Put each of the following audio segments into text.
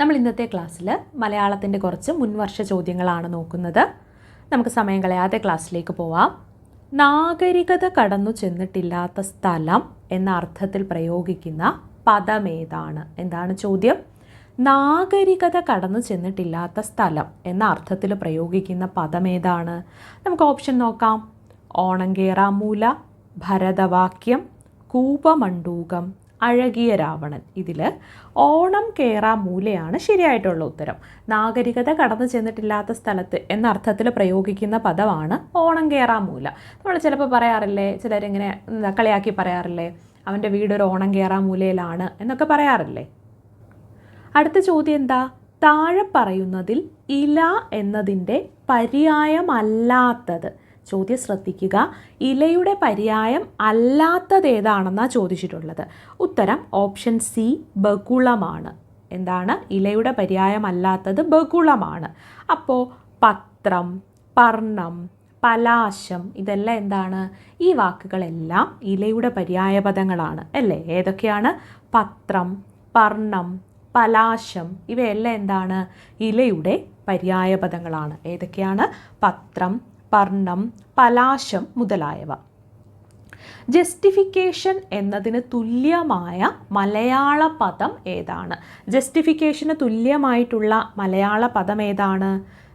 നമ്മൾ ഇന്നത്തെ ക്ലാസ്സിൽ മലയാളത്തിന്റെ കുറച്ച് മുൻവർഷ ചോദ്യങ്ങളാണ് നോക്കുന്നത്. നമുക്ക് സമയം കളയാതെ ക്ലാസ്സിലേക്ക് പോവാം. നാഗരികത കടന്നു ചെന്നിട്ടില്ലാത്ത സ്ഥലം എന്ന അർത്ഥത്തിൽ പ്രയോഗിക്കുന്ന പദമേതാണ് എന്താണ് ചോദ്യം? നാഗരികത കടന്നു ചെന്നിട്ടില്ലാത്ത സ്ഥലം എന്ന അർത്ഥത്തിൽ പ്രയോഗിക്കുന്ന പദമേതാണ് നമുക്ക് ഓപ്ഷൻ നോക്കാം. ഓണങ്കേറാമൂല ഭരതവാക്യം കൂപമണ്ടൂകം അഴകിയ രാവണൻ. ഇതിൽ ഓണം കേറാ മൂലയാണ് ശരിയായിട്ടുള്ള ഉത്തരം. നാഗരികത കടന്നു ചെന്നിട്ടില്ലാത്ത സ്ഥലത്ത് എന്ന അർത്ഥത്തിൽ പ്രയോഗിക്കുന്ന പദമാണ് ഓണം കേറാ മൂല. നമ്മൾ ചിലപ്പോൾ പറയാറില്ലേ ചിലരിങ്ങനെ കളിയാക്കി പറയാറില്ലേ അവന്റെ വീടൊരു ഓണം കേറാ മൂലയിലാണ് എന്നൊക്കെ പറയാറില്ലേ? അടുത്ത ചോദ്യം എന്താ? താഴെ പറയുന്നതിൽ ഇല എന്നതിന്റെ പര്യായമല്ലാത്തത് ചോദ്യം ശ്രദ്ധിക്കുക. ഇലയുടെ പര്യായം അല്ലാത്തത് ഏതാണെന്നാണ് ചോദിച്ചിട്ടുള്ളത്. ഉത്തരം ഓപ്ഷൻ സി ബകുളമാണ് എന്താണ്? ഇലയുടെ പര്യായമല്ലാത്തത് ബകുളമാണ് അപ്പോൾ പത്രം പർണം പലാശം ഇതെല്ലാം എന്താണ്? ഈ വാക്കുകളെല്ലാം ഇലയുടെ പര്യായപദങ്ങളാണ് അല്ലേ? ഏതൊക്കെയാണ്? പത്രം പർണം പലാശം ഇവയെല്ലാം എന്താണ്? ഇലയുടെ പര്യായപദങ്ങളാണ് ഏതൊക്കെയാണ്? പത്രം പർണം പലാശം മുതലായവ. ജസ്റ്റിഫിക്കേഷൻ എന്നതിന് തുല്യമായ മലയാള പദം ഏതാണ്? ജസ്റ്റിഫിക്കേഷന് തുല്യമായിട്ടുള്ള മലയാള പദം ഏതാണ്?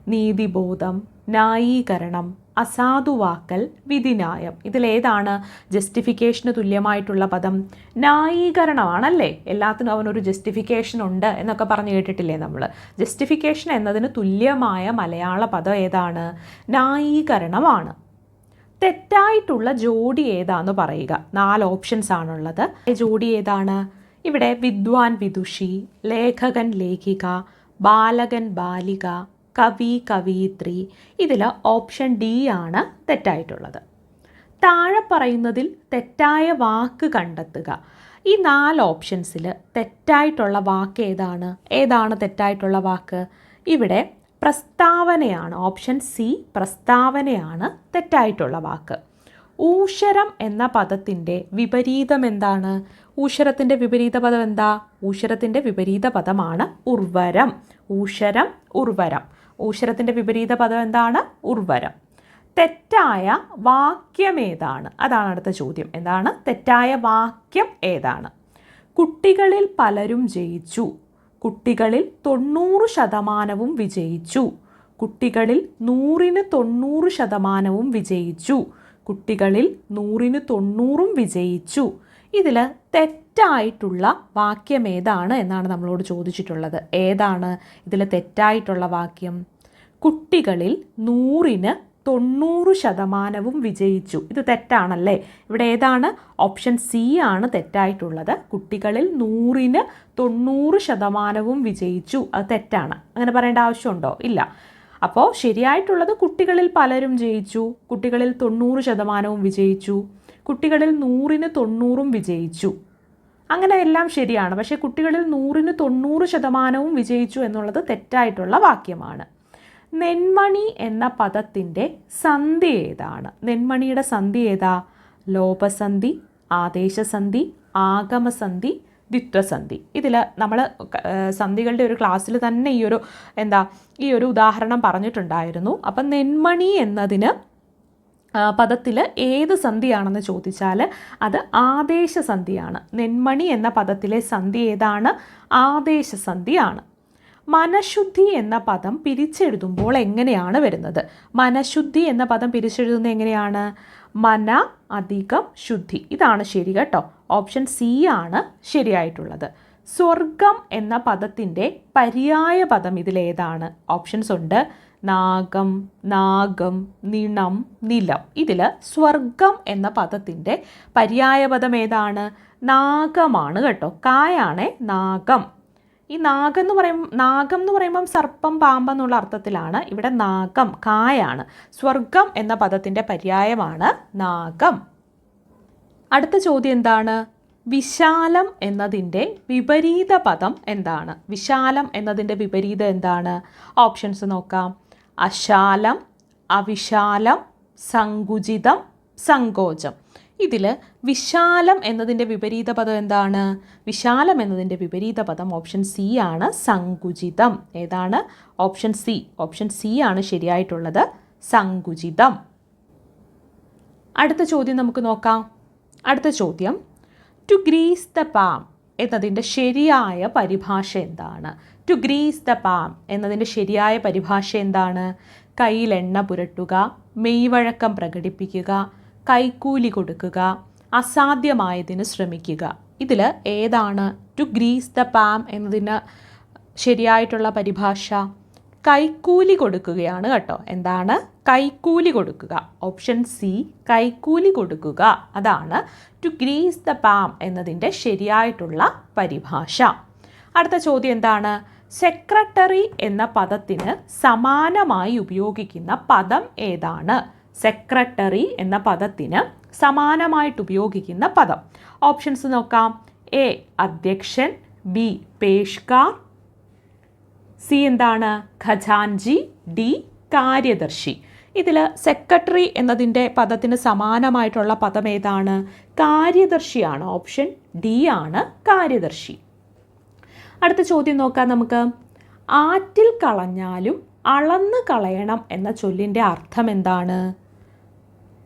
നീതിബോധം ന്യായീകരണം അസാധുവാക്കൽ വിധിന്യായം. ഇതിലേതാണ് ജസ്റ്റിഫിക്കേഷന് തുല്യമായിട്ടുള്ള പദം. ന്യായീകരണമാണല്ലേ? എല്ലാത്തിനും അവനൊരു ജസ്റ്റിഫിക്കേഷൻ ഉണ്ട് എന്നൊക്കെ പറഞ്ഞു കേട്ടിട്ടില്ലേ നമ്മൾ ജസ്റ്റിഫിക്കേഷൻ എന്നതിന് തുല്യമായ മലയാള പദം ഏതാണ്? ന്യായീകരണമാണ്. തെറ്റായിട്ടുള്ള ജോഡി ഏതാന്ന് പറയുക. നാല് ഓപ്ഷൻസ് ആണുള്ളത്. ജോഡി ഏതാണ്? ഇവിടെ വിദ്വാൻ വിദുഷി ലേഖകൻ ലേഖിക ബാലകൻ ബാലിക കവി കവിയിത്രി ഇതിൽ ഓപ്ഷൻ ഡി ആണ് തെറ്റായിട്ടുള്ളത്. താഴെ പറയുന്നതിൽ തെറ്റായ വാക്ക് കണ്ടെത്തുക. ഈ നാല് ഓപ്ഷൻസിൽ തെറ്റായിട്ടുള്ള വാക്ക് ഏതാണ്? ഏതാണ് തെറ്റായിട്ടുള്ള വാക്ക്? ഇവിടെ പ്രസ്താവനയാണ് ഓപ്ഷൻ സി പ്രസ്താവനയാണ് തെറ്റായിട്ടുള്ള വാക്ക്. ഊഷരം എന്ന പദത്തിന്റെ വിപരീതം എന്താണ്? ഊഷരത്തിന്റെ വിപരീത പദം എന്താ? ഊഷരത്തിന്റെ വിപരീത പദമാണ് ഉർവരം. ഊഷരം ഉർവരം. ഊഷരത്തിന്റെ വിപരീത പദം എന്താണ്? ഉർവരം തെറ്റായ വാക്യം ഏതാണ്? അതാണ് അടുത്ത ചോദ്യം. എന്താണ്? തെറ്റായ വാക്യം ഏതാണ്? കുട്ടികളിൽ പലരും ജയിച്ചു. കുട്ടികളിൽ തൊണ്ണൂറ് ശതമാനവും വിജയിച്ചു. കുട്ടികളിൽ നൂറിന് തൊണ്ണൂറ് ശതമാനവും വിജയിച്ചു. കുട്ടികളിൽ നൂറിന് തൊണ്ണൂറും വിജയിച്ചു. ഇതിൽ തെറ്റായിട്ടുള്ള വാക്യം ഏതാണ് എന്നാണ് നമ്മളോട് ചോദിച്ചിട്ടുള്ളത്. ഏതാണ് ഇതിലെ തെറ്റായിട്ടുള്ള വാക്യം? കുട്ടികളിൽ നൂറിന് തൊണ്ണൂറ് ശതമാനവും വിജയിച്ചു. ഇത് തെറ്റാണല്ലേ? ഇവിടെ ഏതാണ്? ഓപ്ഷൻ സി ആണ് തെറ്റായിട്ടുള്ളത്. കുട്ടികളിൽ നൂറിന് തൊണ്ണൂറ് ശതമാനവും വിജയിച്ചു. അത് തെറ്റാണ്. അങ്ങനെ പറയേണ്ട ആവശ്യമുണ്ടോ? ഇല്ല. അപ്പോൾ ശരിയായിട്ടുള്ളത് കുട്ടികളിൽ പലരും ജയിച്ചു. കുട്ടികളിൽ തൊണ്ണൂറ് ശതമാനവും വിജയിച്ചു. കുട്ടികളിൽ നൂറിന് തൊണ്ണൂറും വിജയിച്ചു. അങ്ങനെ എല്ലാം ശരിയാണ്. പക്ഷേ കുട്ടികളിൽ നൂറിന് തൊണ്ണൂറ് ശതമാനവും വിജയിച്ചു എന്നുള്ളത് തെറ്റായിട്ടുള്ള വാക്യമാണ്. നെന്മണി എന്ന പദത്തിന്റെ സന്ധി ഏതാണ്? നെന്മണിയുടെ സന്ധി ഏതാ? ലോപസന്ധി ആദേശസന്ധി ആഗമസന്ധി ദ്വിത്വസന്ധി. ഇതിൽ നമ്മൾ സന്ധികളുടെ ഒരു ക്ലാസ്സിൽ തന്നെ ഈ ഒരു എന്താ ഈ ഒരു ഉദാഹരണം പറഞ്ഞിട്ടുണ്ടായിരുന്നു. അപ്പം നെന്മണി എന്നതിന് പദത്തിൽ ഏത് സന്ധിയാണെന്ന് ചോദിച്ചാൽ അത് ആദേശ സന്ധിയാണ്. നെന്മണി എന്ന പദത്തിലെ സന്ധി ഏതാണ്? ആദേശ സന്ധിയാണ്. മനഃശുദ്ധി എന്ന പദം പിരിച്ചെഴുതുമ്പോൾ എങ്ങനെയാണ് വരുന്നത്? മനഃശുദ്ധി എന്ന പദം പിരിച്ചെഴുതുന്നത് എങ്ങനെയാണ്? മന അധികം ശുദ്ധി. ഇതാണ് ശരി കേട്ടോ. ഓപ്ഷൻ സി ആണ് ശരിയായിട്ടുള്ളത്. സ്വർഗം എന്ന പദത്തിന്റെ പര്യായ പദം ഇതിലേതാണ്. ഓപ്ഷൻസ് ഉണ്ട്. നാഗം നാഗം നിണം നിലം. ഇതിൽ സ്വർഗം എന്ന പദത്തിന്റെ പര്യായപദം ഏതാണ്? നാഗമാണ് കേട്ടോ. കായാണെ നാഗം. ഈ നാഗം എന്ന് പറയും നാഗം എന്ന് പറയുമ്പം സർപ്പം പാമ്പ് എന്നുള്ള അർത്ഥത്തിലാണ് ഇവിടെ നാഗം കായാണ്. സ്വർഗം എന്ന പദത്തിന്റെ പര്യായമാണ് നാഗം. അടുത്ത ചോദ്യം എന്താണ്? വിശാലം എന്നതിന്റെ വിപരീത പദം എന്താണ്? വിശാലം എന്നതിന്റെ വിപരീതം എന്താണ്? ഓപ്ഷൻസ് നോക്കാം. അശാലം അവിശാലം സങ്കുചിതം സങ്കോചം. ഇതിൽ വിശാലം എന്നതിന്റെ വിപരീത പദം എന്താണ്? വിശാലം എന്നതിന്റെ വിപരീത പദം ഓപ്ഷൻ സി ആണ് സങ്കുചിതം. ഏതാണ്? Option C. ഓപ്ഷൻ സി ആണ് ശരിയായിട്ടുള്ളത് സങ്കുചിതം. അടുത്ത ചോദ്യം നമുക്ക് നോക്കാം. അടുത്ത ചോദ്യം. ടു ഗ്രീസ് ദ പാം എന്നതിന്റെ ശരിയായ പരിഭാഷ എന്താണ്? ടു ഗ്രീസ് ദ പാം എന്നതിന്റെ ശരിയായ പരിഭാഷ എന്താണ്? കയ്യിൽ എണ്ണ പുരട്ടുക മെയ്വഴക്കം പ്രകടിപ്പിക്കുക കൈക്കൂലി കൊടുക്കുക അസാധ്യമായതിന് ശ്രമിക്കുക. ഇതിൽ ഏതാണ്? ടു ഗ്രീസ് ദ പാം എന്നതിന് ശരിയായിട്ടുള്ള പരിഭാഷ? കൈക്കൂലി കൊടുക്കുകയാണ് കേട്ടോ. എന്താണ്? കൈക്കൂലി കൊടുക്കുക. ഓപ്ഷൻ സി കൈക്കൂലി കൊടുക്കുക. അതാണ് ടു ഗ്രീസ് ദ പാം എന്നതിന്റെ ശരിയായിട്ടുള്ള പരിഭാഷ. അടുത്ത ചോദ്യം എന്താണ്? സെക്രട്ടറി എന്ന പദത്തിന് സമാനമായി ഉപയോഗിക്കുന്ന പദം ഏതാണ്? സെക്രട്ടറി എന്ന പദത്തിന് സമാനമായിട്ട് ഉപയോഗിക്കുന്ന പദം. ഓപ്ഷൻസ് നോക്കാം. എ അധ്യക്ഷൻ. ബി പേഷ്കാർ. സി എന്താണ്? ഖജാൻജി ഡി കാര്യദർശി. ഇതിൽ സെക്രട്ടറി എന്നതിന്റെ പദത്തിന് സമാനമായിട്ടുള്ള പദം ഏതാണ്? കാര്യദർശിയാണ്. ഓപ്ഷൻ ഡി ആണ് കാര്യദർശി. അടുത്ത ചോദ്യം നോക്കാം നമുക്ക്. ആറ്റിൽ കളഞ്ഞാലും അളന്ന് കളയണം എന്ന ചൊല്ലിന്റെ അർത്ഥം എന്താണ്?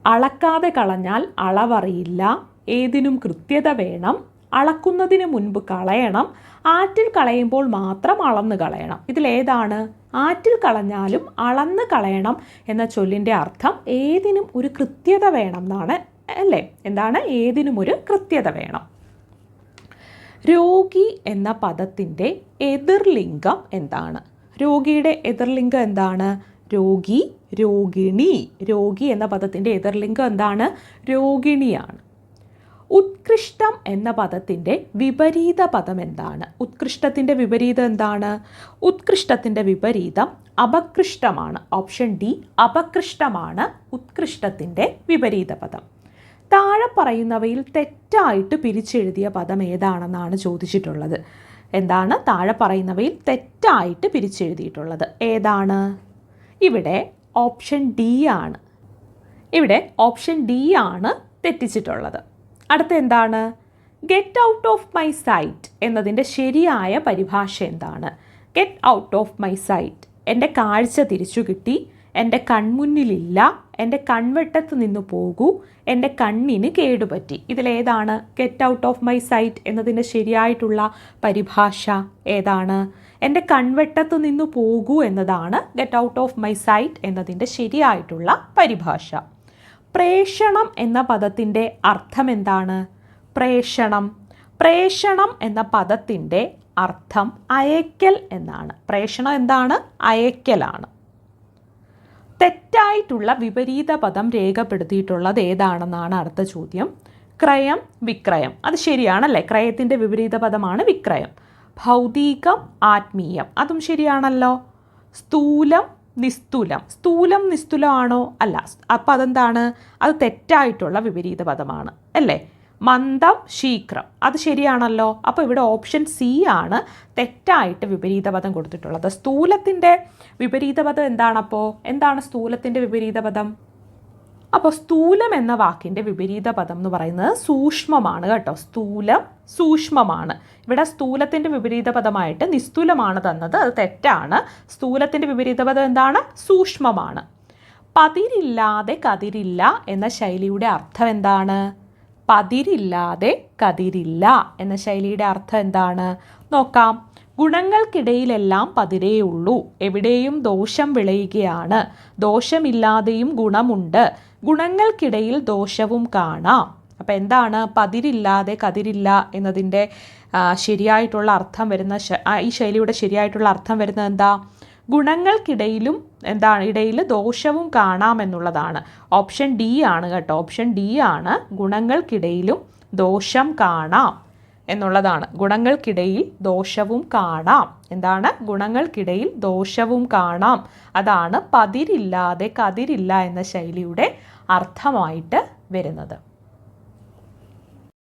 അളക്കാതെ കളഞ്ഞാൽ അളവറിയില്ല ഏതിനും കൃത്യത വേണം അളക്കുന്നതിന് മുൻപ് കളയണം. ആറ്റിൽ കളയുമ്പോൾ മാത്രം അളന്ന് കളയണം. ഇതിലേതാണ് ആറ്റിൽ കളഞ്ഞാലും അളന്ന് കളയണം എന്ന ചൊല്ലിന്റെ അർത്ഥം ഏതിനും ഒരു കൃത്യത വേണം എന്നാണ് അല്ലേ? എന്താണ്? ഏതിനും ഒരു കൃത്യത വേണം. രോഗി എന്ന പദത്തിന്റെ എതിർലിംഗം എന്താണ്? രോഗിയുടെ എതിർലിംഗം എന്താണ്? രോഗി രോഗിണി. രോഗി എന്ന പദത്തിന്റെ എതിർലിംഗം എന്താണ്? രോഗിണിയാണ്. ഉത്കൃഷ്ടം എന്ന പദത്തിന്റെ വിപരീത പദം എന്താണ് ഉത്കൃഷ്ടത്തിന്റെ വിപരീതം എന്താണ്? ഉത്കൃഷ്ടത്തിന്റെ വിപരീതം അപകൃഷ്ടമാണ്. ഓപ്ഷൻ ഡി അപകൃഷ്ടമാണ് ഉത്കൃഷ്ടത്തിന്റെ വിപരീത പദം. താഴെ പറയുന്നവയിൽ തെറ്റായിട്ട് പിരിച്ചെഴുതിയ പദം ഏതാണെന്നാണ് ചോദിച്ചിട്ടുള്ളത്. എന്താണ്? താഴെ പറയുന്നവയിൽ തെറ്റായിട്ട് പിരിച്ചെഴുതിയിട്ടുള്ളത്. ഏതാണ്? ഇവിടെ ഓപ്ഷൻ ഡി ആണ്. ഇവിടെ ഓപ്ഷൻ ഡി ആണ് തെറ്റിച്ചിട്ടുള്ളത്. അടുത്ത എന്താണ് get out of my sight എന്നതിന്റെ ശരിയായ പരിഭാഷ എന്താണ്? Get out of my sight എന്റെ കാഴ്ച തിരിച്ചു കിട്ടി. എന്റെ കൺമുന്നിലില്ല. എന്റെ കൺവെട്ടത്ത് നിന്ന് പോകൂ. എന്റെ കണ്ണിന് കേടുപറ്റി. ഇതിലേതാണ് get out of my sight എന്നതിന്റെ ശരിയായിട്ടുള്ള പരിഭാഷ ഏതാണ്? എന്റെ കൺവെട്ടത്ത് നിന്ന് പോകൂ എന്നതാണ് get out of my sight എന്നതിന്റെ ശരിയായിട്ടുള്ള പരിഭാഷ. പ്രേഷണം എന്ന പദത്തിന്റെ അർത്ഥം എന്താണ് പ്രേഷണം. പ്രേഷണം എന്ന പദത്തിന്റെ അർത്ഥം അയക്കൽ എന്നാണ്. പ്രേഷണം എന്താണ്? അയക്കലാണ് തെറ്റായിട്ടുള്ള വിപരീത പദം രേഖപ്പെടുത്തിയിട്ടുള്ളത് ഏതാണെന്നാണ് അടുത്ത ചോദ്യം. ക്രയം വിക്രയം. അത് ശരിയാണല്ലേ? ക്രയത്തിന്റെ വിപരീത പദമാണ് വിക്രയം. ഭൗതികം ആത്മീയം. അതും ശരിയാണല്ലോ. സ്ഥൂലം നിസ്തുലം. സ്ഥൂലം നിസ്തുലമാണോ? അല്ല. അപ്പോൾ അതെന്താണ്? അത് തെറ്റായിട്ടുള്ള വിപരീത പദമാണ്. അല്ലേ? മന്ദം ശീഘ്രം. അത് ശരിയാണല്ലോ? അപ്പോൾ ഇവിടെ ഓപ്ഷൻ സി ആണ് തെറ്റായിട്ട് വിപരീത പദം കൊടുത്തിട്ടുള്ളത്. സ്ഥൂലത്തിന്റെ വിപരീത പദം എന്താണപ്പോൾ എന്താണ് സ്ഥൂലത്തിന്റെ വിപരീത പദം? അപ്പോൾ സ്ഥൂലം എന്ന വാക്കിന്റെ വിപരീത പദം എന്ന് പറയുന്നത് സൂക്ഷ്മമാണ് കേട്ടോ. സ്ഥൂലം സൂക്ഷ്മമാണ്. ഇവിടെ സ്ഥൂലത്തിന്റെ വിപരീത പദമായിട്ട് നിസ്തുലമാണ് തന്നത്. അത് തെറ്റാണ്. സ്ഥൂലത്തിന്റെ വിപരീത പദം എന്താണ്? സൂക്ഷ്മമാണ്. പതിരില്ലാതെ കതിരില്ല എന്ന ശൈലിയുടെ അർത്ഥം എന്താണ്? പതിരില്ലാതെ കതിരില്ല എന്ന ശൈലിയുടെ അർത്ഥം എന്താണ്? നോക്കാം. ഗുണങ്ങൾക്കിടയിലെല്ലാം പതിരേയുള്ളൂ. എവിടെയും ദോഷം വിളയുകയാണ്. ദോഷമില്ലാതെയും ഗുണമുണ്ട്. ഗുണങ്ങൾക്കിടയിൽ ദോഷവും കാണാം. അപ്പോൾ എന്താണ്? പതിരില്ലാതെ കതിരില്ല എന്നതിന്റെ ശരിയായിട്ടുള്ള അർത്ഥം വരുന്ന ഈ ശൈലിയുടെ ശരിയായിട്ടുള്ള അർത്ഥം വരുന്നത് എന്താ? ഗുണങ്ങൾക്കിടയിലും എന്താണ്? ഇടയിൽ ദോഷവും കാണാമെന്നുള്ളതാണ് ഓപ്ഷൻ ഡി ആണ് കേട്ടോ. ഓപ്ഷൻ ഡി ആണ് ഗുണങ്ങൾക്കിടയിലും ദോഷം കാണാം. എന്നുള്ളതാണ്. ഗുണങ്ങൾക്കിടയിൽ ദോഷവും കാണാം. എന്താണ്? ഗുണങ്ങൾക്കിടയിൽ ദോഷവും കാണാം. അതാണ് പതിരില്ലാതെ കതിരില്ല എന്ന ശൈലിയുടെ അർത്ഥമായിട്ട് വരുന്നത്.